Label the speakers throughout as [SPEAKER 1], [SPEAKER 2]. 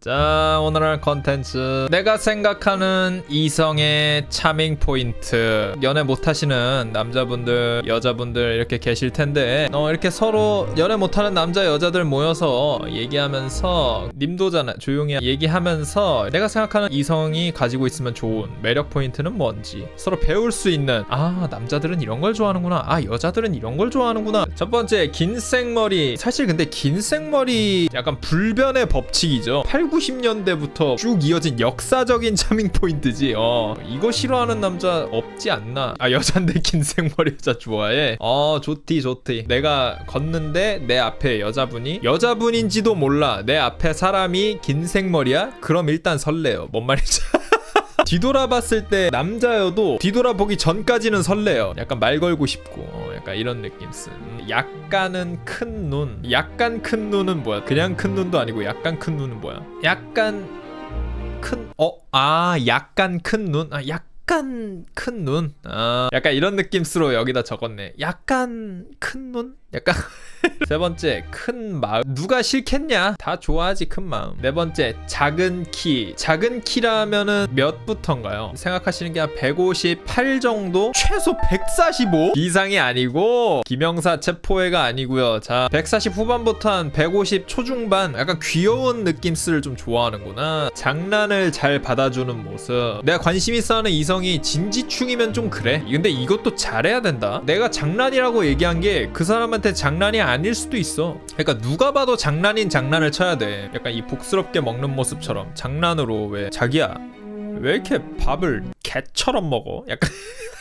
[SPEAKER 1] 자 오늘 할 컨텐츠. 내가 생각하는 이성의 차밍 포인트. 연애 못하시는 남자분들 여자분들 이렇게 계실 텐데 어 이렇게 서로 연애 못하는 남자 여자들 모여서 얘기하면서 님도잖아 조용히 얘기하면서 내가 생각하는 이성이 가지고 있으면 좋은 매력 포인트는 뭔지. 서로 배울 수 있는 아 남자들은 이런 걸 좋아하는구나. 아 여자들은 이런 걸 좋아하는구나. 첫 번째 긴 생머리. 사실 근데 긴 생머리 약간 불변의 법칙이죠 8, 90년대부터 쭉 이어진 역사적인 차밍 포인트지. 어 이거 싫어하는 남자 없지 않나? 아 여잔데 긴 생머리 여자 좋아해? 어 좋디 좋디. 내가 걷는데 내 앞에 여자분이? 여자분인지도 몰라. 내 앞에 사람이 긴 생머리야? 그럼 일단 설레요. 뭔 말인지 뒤돌아봤을 때 남자여도 뒤돌아보기 전까지는 설레요. 약간 말 걸고 싶고 어, 약간 이런 느낌 쓴. 약간은 큰 눈. 약간 큰 눈은 뭐야? 그냥 큰 눈도 아니고 약간 큰 눈은 뭐야? 약간 큰 어? 아 약간 큰 눈? 아 약간 큰 눈? 아 약간 이런 느낌으로 여기다 적었네. 약간 큰 눈? 약간 세 번째 큰 마음. 누가 싫겠냐? 다 좋아하지 큰 마음. 네 번째 작은 키. 작은 키라면은 몇부터인가요? 생각하시는 게 한 158 정도? 최소 145 이상이 아니고 김영사 체포해가 아니고요. 자 140 후반부터 한 150 초중반. 약간 귀여운 느낌스를 좀 좋아하는구나. 장난을 잘 받아주는 모습. 내가 관심 있어 하는 이성이 진지충이면 좀 그래. 근데 이것도 잘해야 된다? 내가 장난이라고 얘기한 게 그 사람한테 장난이 아닐 수도 있어. 그러니까 누가 봐도 장난인 장난을 쳐야 돼. 약간 이 복스럽게 먹는 모습처럼 장난으로 왜 자기야 왜 이렇게 밥을 개처럼 먹어? 약간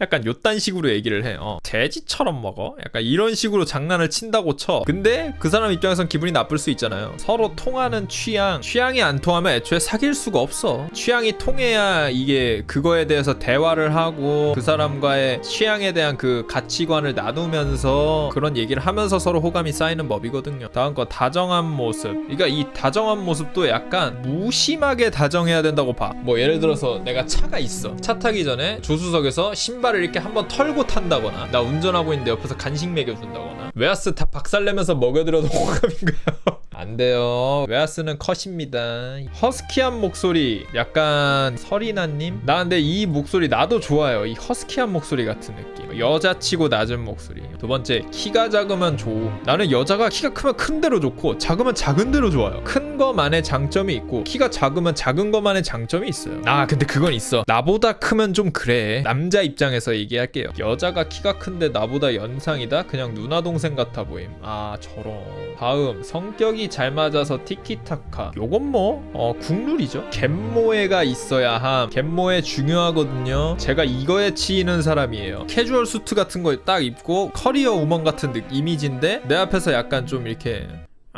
[SPEAKER 1] 약간 요딴 식으로 얘기를 해. 어, 돼지처럼 먹어? 약간 이런 식으로 장난을 친다고 쳐. 근데 그 사람 입장에선 기분이 나쁠 수 있잖아요. 서로 통하는 취향, 취향이 안 통하면 애초에 사귈 수가 없어. 취향이 통해야 이게 그거에 대해서 대화를 하고 그 사람과의 취향에 대한 그 가치관을 나누면서 그런 얘기를 하면서 서로 호감이 쌓이는 법이거든요. 다음 거 다정한 모습. 그러니까 이 다정한 모습도 약간 무심하게 다정해야 된다고 봐. 뭐 예를 들어서 내가 차가 있어. 차 타기 전에 조수석에서 신발 을 이렇게 한번 털고 탄다거나 나 운전하고 있는데 옆에서 간식 먹여준다거나 웨하스 다 박살내면서 먹여드려도 호감인가요? 안 돼요. 웨하스는 컷입니다. 허스키한 목소리, 약간 서리나님? 나 근데 이 목소리 나도 좋아요. 이 허스키한 목소리 같은 느낌. 여자치고 낮은 목소리. 두 번째, 키가 작으면 좋음. 나는 여자가 키가 크면 큰 대로 좋고 작으면 작은 대로 좋아요. 큰 거만의 장점이 있고 키가 작으면 작은 거만의 장점이 있어요. 아 근데 그건 있어. 나보다 크면 좀 그래. 남자 입장에서 얘기할게요. 여자가 키가 큰데 나보다 연상이다? 그냥 누나 동생 같아 보임. 아 저런. 다음 성격이 잘 맞아서 티키타카. 요건 뭐 어, 국룰이죠. 갯모애가 있어야 함. 갯모애 중요하거든요. 제가 이거에 치이는 사람이에요. 캐주얼 수트 같은 거딱 입고 커리어 우먼 같은 느, 이미지인데 내 앞에서 약간 좀 이렇게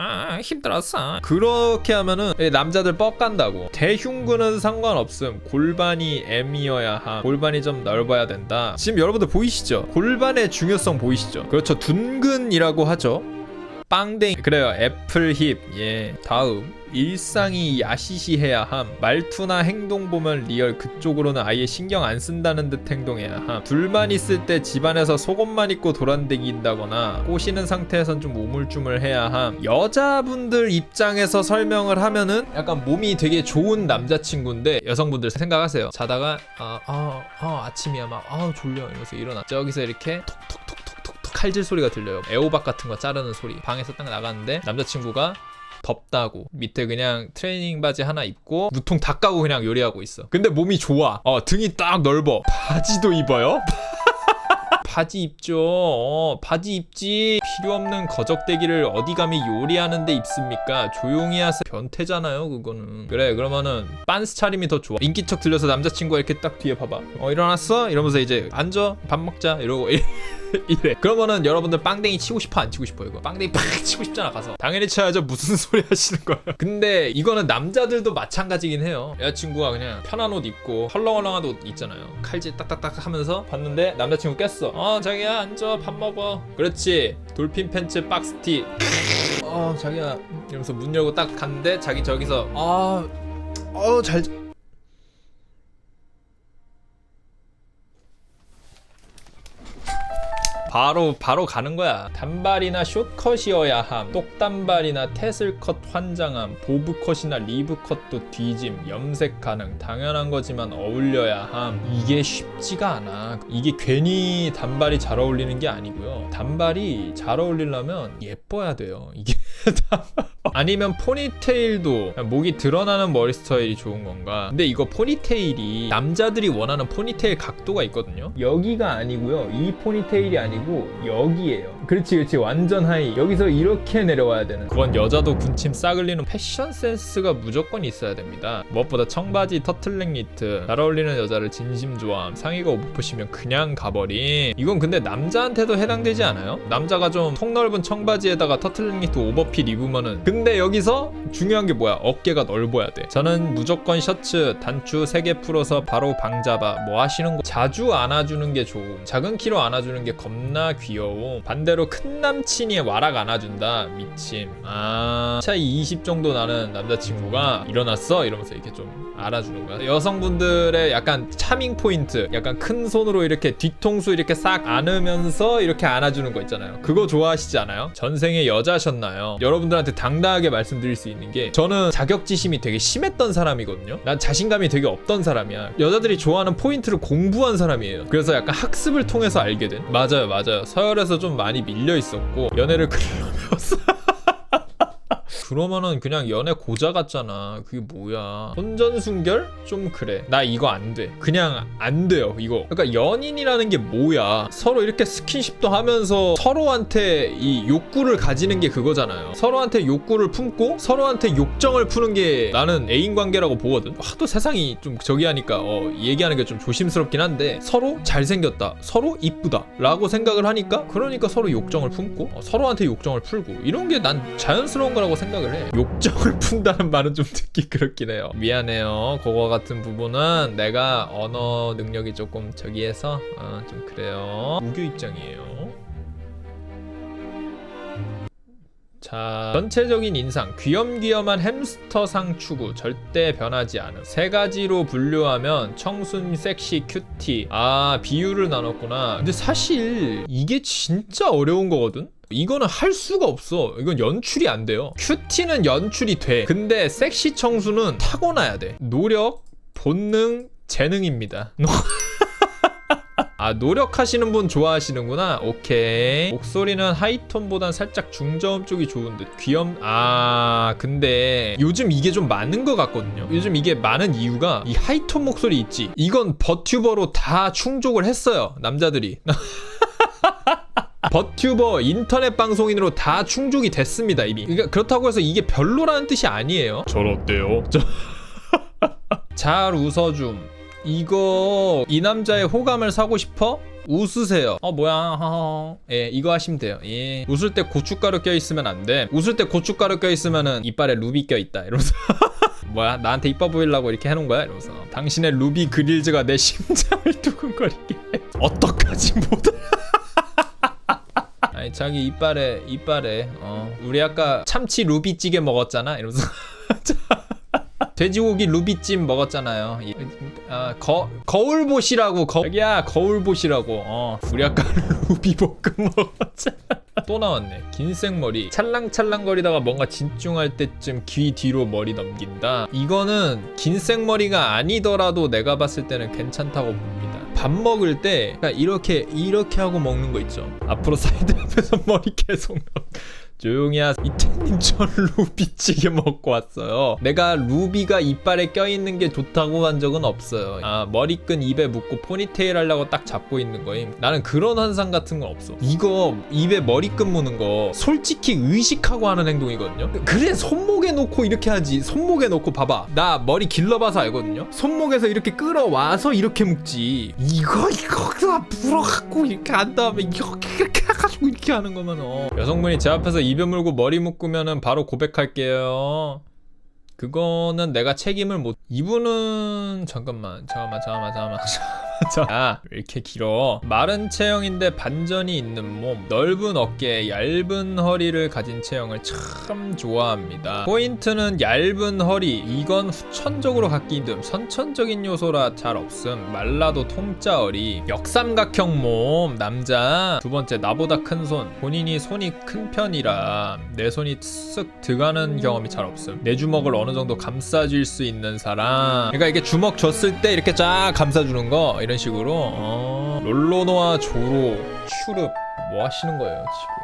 [SPEAKER 1] 아 힘들었어 그렇게 하면은 남자들 뻑 간다고 대흉근은 상관없음 골반이 M이어야 함 골반이 좀 넓어야 된다 지금 여러분들 보이시죠 골반의 중요성 보이시죠 그렇죠 둔근이라고 하죠 빵댕이. 그래요. 애플힙. 예. 다음. 일상이 야시시해야 함. 말투나 행동 보면 리얼. 그쪽으로는 아예 신경 안 쓴다는 듯 행동해야 함. 둘만 있을 때 집안에서 속옷만 입고 돌아다닌다거나 꼬시는 상태에선 좀 우물쭈물해야 함. 여자분들 입장에서 설명을 하면은 약간 몸이 되게 좋은 남자친구인데 여성분들 생각하세요. 자다가 아, 아, 아 아침이야. 막아 졸려. 이러면서 일어나. 저기서 이렇게 톡톡톡톡톡 칼질 소리가 들려요 애호박 같은 거 자르는 소리 방에서 딱 나갔는데 남자친구가 덥다고 밑에 그냥 트레이닝 바지 하나 입고 무통 다 까고 그냥 요리하고 있어 근데 몸이 좋아 어 등이 딱 넓어 바지도 입어요? 바지 입죠. 어, 바지 입지. 필요 없는 거적대기를 어디 감히 요리하는데 입습니까? 조용히 하세요. 변태잖아요, 그거는. 그래, 그러면은 빤스 차림이 더 좋아. 인기척 들려서 남자친구가 이렇게 딱 뒤에 봐봐. 어, 일어났어? 이러면서 이제 앉아, 밥 먹자. 이러고 이래. 그러면은 여러분들 빵댕이 치고 싶어 안 치고 싶어 이거? 빵댕이 팍 치고 싶잖아 가서. 당연히 쳐야죠. 무슨 소리 하시는 거예요? 근데 이거는 남자들도 마찬가지긴 해요. 여자친구가 그냥 편한 옷 입고 헐렁헐렁한 옷 있잖아요. 칼질 딱딱딱 하면서 봤는데 남자친구 깼어. 어 자기야 앉아 밥 먹어. 그렇지. 돌핀 팬츠 박스티. 어 자기야 이러면서 문 열고 딱 갔는데 자기 저기서 아어잘 바로 바로 가는 거야. 단발이나 숏컷이어야 함. 똑단발이나 테슬컷 환장함. 보브컷이나 리브컷도 뒤짐. 염색 가능. 당연한 거지만 어울려야 함. 이게 쉽지가 않아. 이게 괜히 단발이 잘 어울리는 게 아니고요. 단발이 잘 어울리려면 예뻐야 돼요. 이게 아니면 포니테일도 목이 드러나는 머리 스타일이 좋은 건가? 근데 이거 포니테일이 남자들이 원하는 포니테일 각도가 있거든요. 여기가 아니고요. 이 포니테일이 아니고 여기에요. 그렇지, 그렇지. 완전 하이. 여기서 이렇게 내려와야 되는. 그건 여자도 군침 싹 흘리는 패션 센스가 무조건 있어야 됩니다. 무엇보다 청바지, 터틀넥 니트, 잘 어울리는 여자를 진심 좋아함. 상의가 오버풋이면 그냥 가버림. 이건 근데 남자한테도 해당되지 않아요? 남자가 좀 통 넓은 청바지에다가 터틀넥 니트 오버핏 입으면은 근데 여기서 중요한 게 뭐야? 어깨가 넓어야 돼. 저는 무조건 셔츠 단추 3개 풀어서 바로 방 잡아. 뭐 하시는 거 자주 안아주는 게 좋음. 작은 키로 안아주는 게 겁나 귀여움. 반대로 큰 남친이 와락 안아준다. 미침. 아 차이 20 정도 나는 남자친구가 일어났어 이러면서 이렇게 좀 알아주는 거야. 여성분들의 약간 차밍 포인트, 약간 큰 손으로 이렇게 뒤통수 이렇게 싹 안으면서 이렇게 안아주는 거 있잖아요. 그거 좋아하시지 않아요? 전생에 여자셨나요? 여러분들한테 당당하게 말씀드릴 수 있는 게 저는 자격지심이 되게 심했던 사람이거든요. 난 자신감이 되게 없던 사람이야. 여자들이 좋아하는 포인트를 공부한 사람이에요. 그래서 약간 학습을 통해서 알게 된. 맞아요, 맞아요. 서열에서 좀 많이 밀려 있었고 연애를 배웠어. 그러면은 그냥 연애 고자 같잖아. 그게 뭐야? 혼전순결? 좀 그래. 나 이거 안 돼. 그냥 안 돼요, 이거. 그러니까 연인이라는 게 뭐야? 서로 이렇게 스킨십도 하면서 서로한테 이 욕구를 가지는 게 그거잖아요. 서로한테 욕구를 품고 서로한테 욕정을 푸는 게 나는 애인 관계라고 보거든. 하도 세상이 좀 저기 하니까 어, 얘기하는 게 좀 조심스럽긴 한데 서로 잘생겼다. 서로 이쁘다. 라고 생각을 하니까 그러니까 서로 욕정을 품고 어, 서로한테 욕정을 풀고 이런 게 난 자연스러운 거라고 생각 을 해. 욕정을 푼다는 말은 좀 듣기 그렇긴 해요. 미안해요. 그거 같은 부분은 내가 언어 능력이 조금 저기해서 어, 좀 그래요. 우교 입장이에요. 자, 전체적인 인상 귀염귀염한 햄스터상 추구 절대 변하지 않음. 세 가지로 분류하면 청순, 섹시, 큐티. 아, 비율을 나눴구나. 근데 사실 이게 진짜 어려운 거거든. 이거는 할 수가 없어. 이건 연출이 안 돼요. 큐티는 연출이 돼. 근데 섹시 청순은 타고나야 돼. 노력, 본능, 재능입니다. 아 노력하시는 분 좋아하시는구나 오케이 목소리는 하이톤보단 살짝 중저음 쪽이 좋은 듯 귀염 아 근데 요즘 이게 좀 많은 것 같거든요 요즘 이게 많은 이유가 이 하이톤 목소리 있지 이건 버튜버로 다 충족을 했어요 남자들이 버튜버 인터넷 방송인으로 다 충족이 됐습니다 이미 그러니까 그렇다고 해서 이게 별로라는 뜻이 아니에요 전 어때요? 잘 웃어줌 이거 이 남자의 호감을 사고 싶어? 웃으세요. 어 뭐야? 허허. 예, 이거 하시면 돼요. 예. 웃을 때 고춧가루 껴 있으면 안 돼. 웃을 때 고춧가루 껴 있으면은 이빨에 루비 껴 있다. 이러면서 뭐야? 나한테 이뻐 보이려고 이렇게 해놓은 거야? 이러면서 당신의 루비 그릴즈가 내 심장을 두근거리게 해. 어떡하지 못. 자기 이빨에 이빨에 어 우리 아까 참치 루비찌개 먹었잖아 이러면서 돼지고기 루비찜 먹었잖아요. 이- 아, 거 거울 보시라고 거야 거울 보시라고. 어, 우리 아까 루비 볶음 먹었잖아. 또 나왔네. 긴 생머리. 찰랑찰랑거리다가 뭔가 집중할 때쯤 귀 뒤로 머리 넘긴다. 이거는 긴 생머리가 아니더라도 내가 봤을 때는 괜찮다고 봅니다. 밥 먹을 때 그러니까 이렇게 이렇게 하고 먹는 거 있죠. 앞으로 사이드 앞에서 머리 계속 넘. 조용히 하. 이태님 전 루비찌개 먹고 왔어요. 내가 루비가 이빨에 껴있는 게 좋다고 한 적은 없어요. 아 머리끈 입에 묶고 포니테일 하려고 딱 잡고 있는 거임. 나는 그런 환상 같은 건 없어. 이거 입에 머리끈 무는 거 솔직히 의식하고 하는 행동이거든요. 그래 손목에 놓고 이렇게 하지. 손목에 놓고 봐봐. 나 머리 길러봐서 알거든요. 손목에서 이렇게 끌어와서 이렇게 묶지. 이거 이거 다 물어갖고 이렇게 한 다음에 이렇게 이렇게 해가지고 이렇게 하는 거면 어. 여성분이 제 앞에서 입에 물고 머리 묶으면은 바로 고백할게요. 그거는 내가 책임을 못. 이분은 잠깐만, 잠깐만, 잠깐만, 잠깐만. 자, 아, 왜 이렇게 길어? 마른 체형인데 반전이 있는 몸, 넓은 어깨, 얇은 허리를 가진 체형을 참 좋아합니다. 포인트는 얇은 허리, 이건 후천적으로 갖기 힘듦. 선천적인 요소라 잘 없음. 말라도 통짜어리, 역삼각형 몸, 남자. 두 번째, 나보다 큰 손. 본인이 손이 큰 편이라 내 손이 쓱 들어가는 경험이 잘 없음. 내 주먹을 어느 정도 감싸줄 수 있는 사람. 그러니까 이게 주먹 줬을 때 이렇게 쫙 감싸주는 거 이런 식으로. 어. 롤로노와 조로, 슈룹 뭐 하시는 거예요 지금?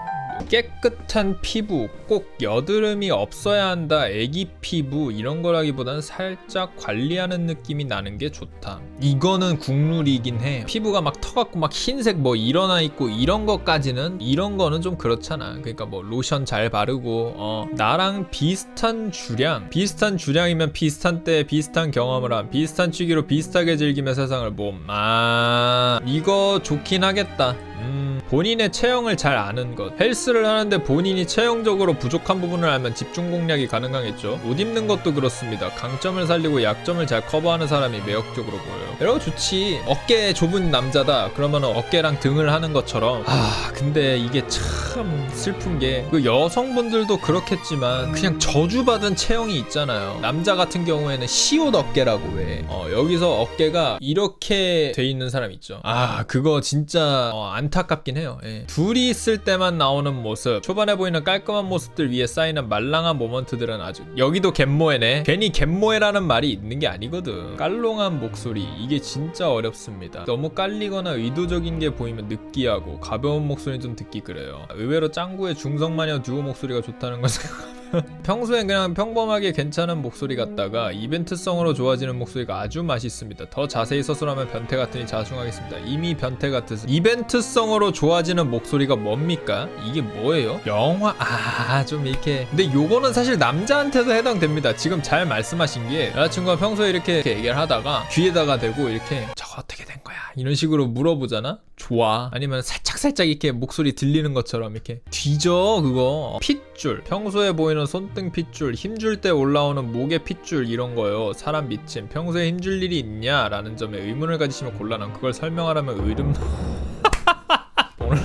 [SPEAKER 1] 깨끗한 피부, 꼭 여드름이 없어야 한다. 애기 피부 이런 거라기보단 살짝 관리하는 느낌이 나는 게 좋다. 이거는 국룰이긴 해. 피부가 막 터갖고 막 흰색 뭐 일어나 있고 이런 것까지는 이런 거는 좀 그렇잖아. 그러니까 뭐 로션 잘 바르고 어 나랑 비슷한 주량, 비슷한 주량이면 비슷한 때 비슷한 경험을 한 비슷한 취기로 비슷하게 즐기며 세상을 봄. 아 이거 좋긴 하겠다. 음, 본인의 체형을 잘 아는 것. 헬스를 하는데 본인이 체형적으로 부족한 부분을 알면 집중 공략이 가능하겠죠. 옷 입는 것도 그렇습니다. 강점을 살리고 약점을 잘 커버하는 사람이 매력적으로 보여요. 이러고 좋지. 어깨 좁은 남자다. 그러면 어깨랑 등을 하는 것처럼. 아, 근데 이게 참 슬픈 게 그 여성분들도 그렇겠지만 그냥 저주받은 체형이 있잖아요. 남자 같은 경우에는 시옷 어깨라고 해. 어, 여기서 어깨가 이렇게 돼 있는 사람 있죠. 아, 그거 진짜 어, 안타깝긴 해 요. 예. 둘이 있을 때만 나오는 모습, 초반에 보이는 깔끔한 모습들 위에 쌓이는 말랑한 모먼트들은 아주 여기도 갯모에네. 괜히 갯모에라는 말이 있는 게 아니거든. 깔롱한 목소리 이게 진짜 어렵습니다. 너무 깔리거나 의도적인 게 보이면 느끼하고 가벼운 목소리 좀 듣기 그래요. 의외로 짱구의 중성마녀 듀오 목소리가 좋다는 걸 생각. 평소엔 그냥 평범하게 괜찮은 목소리 같다가 이벤트성으로 좋아지는 목소리가 아주 맛있습니다. 더 자세히 서술하면 변태 같으니 자중하겠습니다. 이미 변태 같으서 이벤트성으로 좋아지는 목소리가 뭡니까? 이게 뭐예요? 영화 아 좀 이렇게 근데 요거는 사실 남자한테도 해당됩니다. 지금 잘 말씀하신 게 여자친구가 평소에 이렇게, 이렇게 얘기를 하다가 귀에다가 대고 이렇게 저거 어떻게 된 거야? 이런 식으로 물어보잖아. 좋아. 아니면 살짝 살짝 이렇게 목소리 들리는 것처럼 이렇게 뒤져 그거. 핏줄. 평소에 보이는 손등 핏줄, 힘줄 때 올라오는 목의 핏줄 이런 거요. 사람 미침. 평소에 힘줄 일이 있냐 라는 점에 의문을 가지시면 곤란함. 그걸 설명하라면 의름.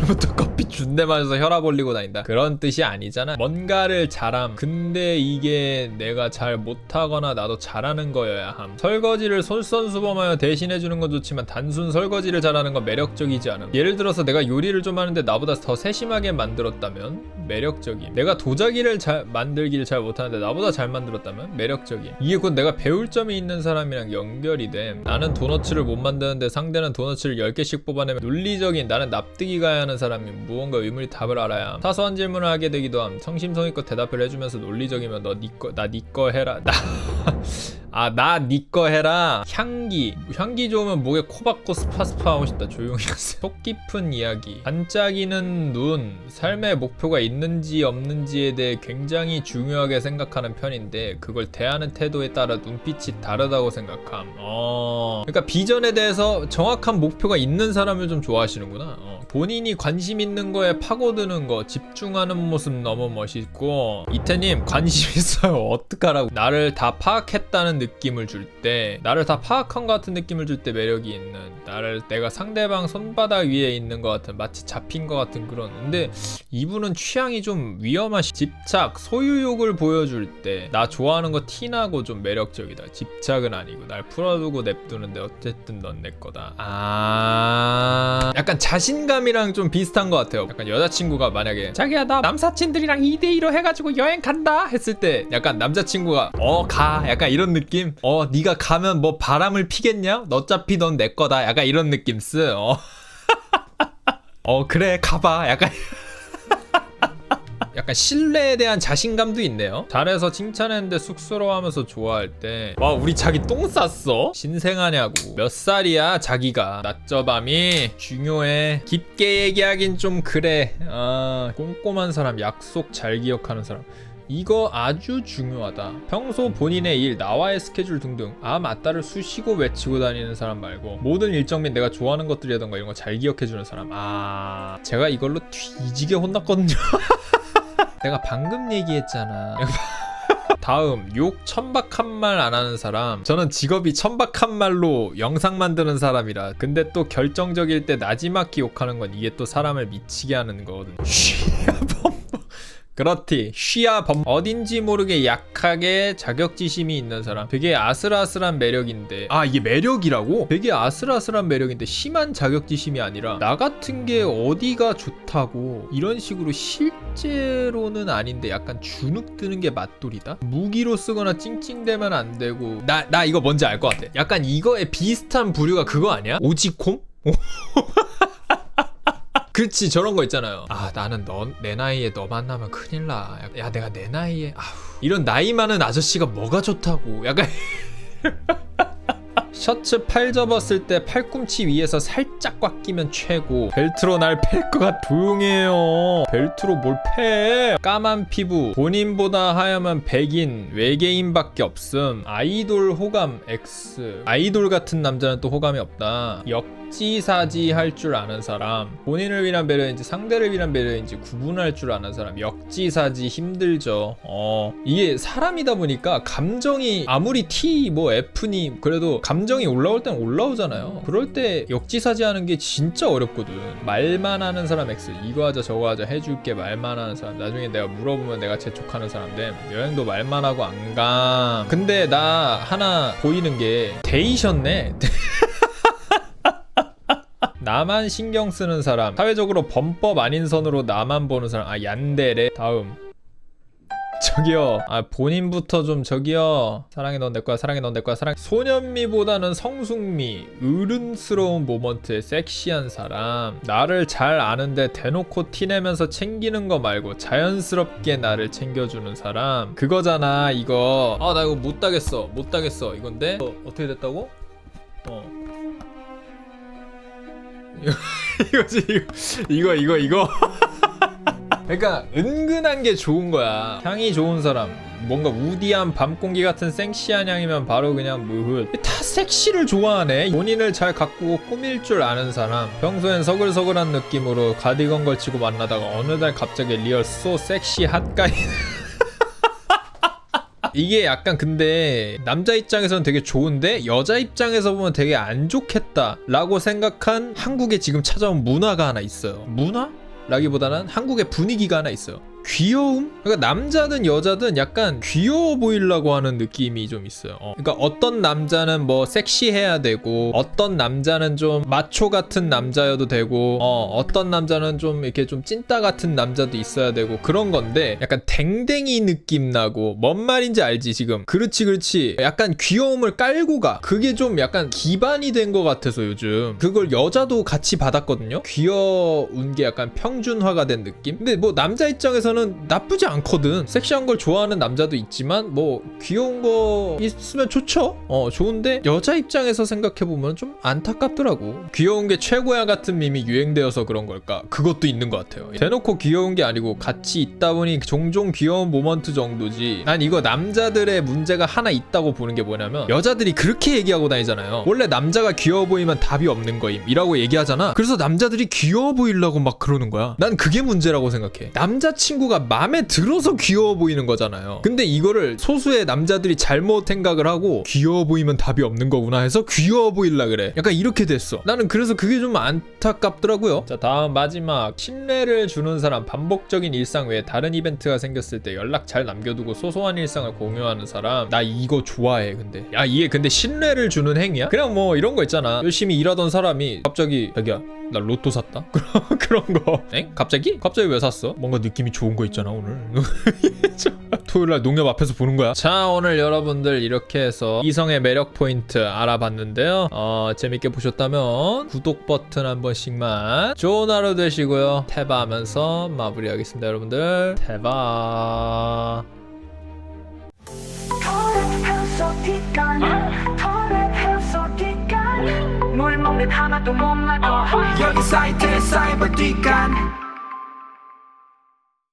[SPEAKER 1] 오늘부터 커피 준대 마셔서 혈압 올리고 다닌다. 그런 뜻이 아니잖아. 뭔가를 잘함. 근데 이게 내가 잘 못하거나 나도 잘하는 거여야 함. 설거지를 솔선수범하여 대신해주는 건 좋지만 단순 설거지를 잘하는 건 매력적이지 않음. 예를 들어서 내가 요리를 좀 하는데 나보다 더 세심하게 만들었다면 매력적임. 내가 도자기를 잘 만들기를 잘 못하는데 나보다 잘 만들었다면 매력적임. 이게 곧 내가 배울 점이 있는 사람이랑 연결이 돼. 나는 도너츠를 못 만드는데 상대는 도너츠를 10개씩 뽑아내면 논리적인 나는 납득이 가야 하는 사람이 무언가 의문의 답을 알아야 함. 사소한 질문을 하게 되기도 함. 성심성의껏 대답을 해주면서 논리적이면 너니거나니거 해라. 나 아, 나 니 거 해라. 향기. 향기 좋으면 목에 코 박고 스파스파 하고 싶다. 조용히 하세요. 속 깊은 이야기. 반짝이는 눈. 삶의 목표가 있는지 없는지에 대해 굉장히 중요하게 생각하는 편인데, 그걸 대하는 태도에 따라 눈빛이 다르다고 생각함. 어. 그러니까 비전에 대해서 정확한 목표가 있는 사람을 좀 좋아하시는구나. 어. 본인이 관심 있는 거에 파고드는 거, 집중하는 모습 너무 멋있고, 이태님, 관심 있어요. 어떡하라고. 나를 다 파악했다는 느낌을 줄 때, 나를 다 파악한 것 같은 느낌을 줄 때 매력이 있는, 나를 내가 상대방 손바닥 위에 있는 것 같은, 마치 잡힌 것 같은 그런. 근데 이분은 취향이 좀 위험하시, 집착, 소유욕을 보여줄 때, 나 좋아하는 거 티나고 좀 매력적이다. 집착은 아니고, 날 풀어두고 냅두는데 어쨌든 넌 내 거다. 아, 약간 자신감이랑 좀 비슷한 것 같아요. 약간 여자친구가 만약에, 자기야, 나 남사친들이랑 2대2로 해가지고 여행 간다! 했을 때, 약간 남자친구가, 어, 가. 약간 이런 느낌? 어, 네가 가면 뭐 바람을 피겠냐? 어차피 넌 내 거다. 약간 이런 느낌 쓰. 어. 어, 그래, 가봐. 약간. 약간 신뢰에 대한 자신감도 있네요. 잘해서 칭찬했는데 쑥스러워하면서 좋아할 때, 와, 우리 자기 똥 쌌어? 신생하냐고. 몇 살이야, 자기가. 낮저밤이 중요해. 깊게 얘기하긴 좀 그래. 아, 꼼꼼한 사람, 약속 잘 기억하는 사람. 이거 아주 중요하다. 평소 본인의 일, 나와의 스케줄 등등 아 맞다를 수시고 외치고 다니는 사람 말고 모든 일정 및 내가 좋아하는 것들이라던가 이런 거 잘 기억해주는 사람. 아 제가 이걸로 뒤지게 혼났거든요. 내가 방금 얘기했잖아. 다음 욕 천박한 말 안 하는 사람 저는 직업이 천박한 말로 영상 만드는 사람이라 근데 또 결정적일 때 나지막히 욕하는 건 이게 또 사람을 미치게 하는 거거든요 그렇디 쉬야 범 어딘지 모르게 약하게 자격지심이 있는 사람 되게 아슬아슬한 매력인데 아 이게 매력이라고? 되게 아슬아슬한 매력인데 심한 자격지심이 아니라 나 같은 게 어디가 좋다고 이런 식으로 실제로는 아닌데 약간 주눅 드는 게 맛돌이다? 무기로 쓰거나 찡찡대면 안 되고 나, 나 이거 뭔지 알 것 같아 약간 이거에 비슷한 부류가 그거 아니야? 오지콤? 그렇지 저런 거 있잖아요. 아 나는 너내 나이에 너 만나면 큰일 나. 야 내가 내 나이에 아우 이런 나이 많은 아저씨가 뭐가 좋다고. 약간 셔츠 팔 접었을 때 팔꿈치 위에서 살짝 꽉 끼면 최고. 벨트로 날 팰 거가 조용해요. 벨트로 뭘 패? 까만 피부. 본인보다 하얀면 백인. 외계인밖에 없음. 아이돌 호감 X. 아이돌 같은 남자는 또 호감이 없다. 역지사지 할 줄 아는 사람. 본인을 위한 배려인지 상대를 위한 배려인지 구분할 줄 아는 사람. 역지사지 힘들죠. 어. 이게 사람이다 보니까 감정이 아무리 T 뭐 F니 그래도 감정 이 올라올 땐 올라오잖아요. 그럴 때 역지사지하는 게 진짜 어렵거든. 말만 하는 사람 X 이거 하자 저거 하자 해줄게 말만 하는 사람. 나중에 내가 물어보면 내가 재촉하는 사람 됨. 여행도 말만 하고 안감. 근데 나 하나 보이는 게 데이셨네. 나만 신경 쓰는 사람. 사회적으로 범법 아닌 선으로 나만 보는 사람. 아 얀데레. 다음 저기요. 아 본인부터 좀 저기요. 사랑해 넌 내 거야 사랑해 넌 내 거야 사랑 소년미보다는 성숙미 어른스러운 모먼트에 섹시한 사람. 나를 잘 아는데 대놓고 티내면서 챙기는 거 말고 자연스럽게 나를 챙겨주는 사람. 그거잖아 이거. 아 나 이거 못 따겠어 못 따겠어. 이건데? 어, 어떻게 됐다고? 어. 이거지 이거 이거 이거 이거 그러니까 은근한 게 좋은 거야. 향이 좋은 사람. 뭔가 우디한 밤 공기 같은 섹시한 향이면 바로 그냥 무흐 다 섹시를 좋아하네. 본인을 잘 가꾸고 꾸밀 줄 아는 사람. 평소엔 서글서글한 느낌으로 가디건 걸치고 만나다가 어느 날 갑자기 리얼 소 섹시 핫가이 이게 약간 근데 남자 입장에서는 되게 좋은데 여자 입장에서 보면 되게 안 좋겠다 라고 생각한 한국에 지금 찾아온 문화가 하나 있어요. 문화? 라기보다는 한국의 분위기가 하나 있어요 귀여움? 그러니까 남자든 여자든 약간 귀여워 보이려고 하는 느낌이 좀 있어요. 어. 그러니까 어떤 남자는 뭐 섹시해야 되고 어떤 남자는 좀 마초 같은 남자여도 되고 어, 어떤 남자는 좀 이렇게 좀 찐따 같은 남자도 있어야 되고 그런 건데 약간 댕댕이 느낌 나고 뭔 말인지 알지 지금 그렇지 그렇지 약간 귀여움을 깔고 가 그게 좀 약간 기반이 된 것 같아서 요즘 그걸 여자도 같이 받았거든요 귀여운 게 약간 평준화가 된 느낌 근데 뭐 남자 입장에서는 나쁘지 않거든. 섹시한 걸 좋아하는 남자도 있지만 뭐 귀여운 거 있으면 좋죠. 어 좋은데 여자 입장에서 생각해 보면 좀 안타깝더라고. 귀여운 게 최고야 같은 밈이 유행되어서 그런 걸까? 그것도 있는 것 같아요. 대놓고 귀여운 게 아니고 같이 있다 보니 종종 귀여운 모먼트 정도지. 난 이거 남자들의 문제가 하나 있다고 보는 게 뭐냐면 여자들이 그렇게 얘기하고 다니잖아요. 원래 남자가 귀여워 보이면 답이 없는 거임. 이라고 얘기하잖아. 그래서 남자들이 귀여워 보이려고 막 그러는 거야. 난 그게 문제라고 생각해. 남자친구 가 마음에 들어서 귀여워 보이는 거잖아요. 근데 이거를 소수의 남자들이 잘못 생각을 하고 귀여워 보이면 답이 없는 거구나 해서 귀여워 보일라 그래. 약간 이렇게 됐어. 나는 그래서 그게 좀 안타깝더라고요. 자 다음 마지막. 신뢰를 주는 사람 반복적인 일상 외에 다른 이벤트가 생겼을 때 연락 잘 남겨두고 소소한 일상을 공유하는 사람. 나 이거 좋아해 근데. 야 이게 근데 신뢰를 주는 행위야? 그냥 뭐 이런 거 있잖아. 열심히 일하던 사람이 갑자기 자기야 나 로또 샀다? 그런 거. 엥? 갑자기? 갑자기 왜 샀어? 뭔가 느낌이 좋은 거 있잖아 오늘. 토요일날 농협 앞에서 보는 거야? 자 오늘 여러분들 이렇게 해서 이성의 매력 포인트 알아봤는데요. 어 재밌게 보셨다면 구독 버튼 한 번씩만 좋은 하루 되시고요. 태바하면서 마무리하겠습니다 여러분들. 태바
[SPEAKER 2] 물 먹는 하나도 못 말고
[SPEAKER 3] 여기 사이트에 사이버 뒷간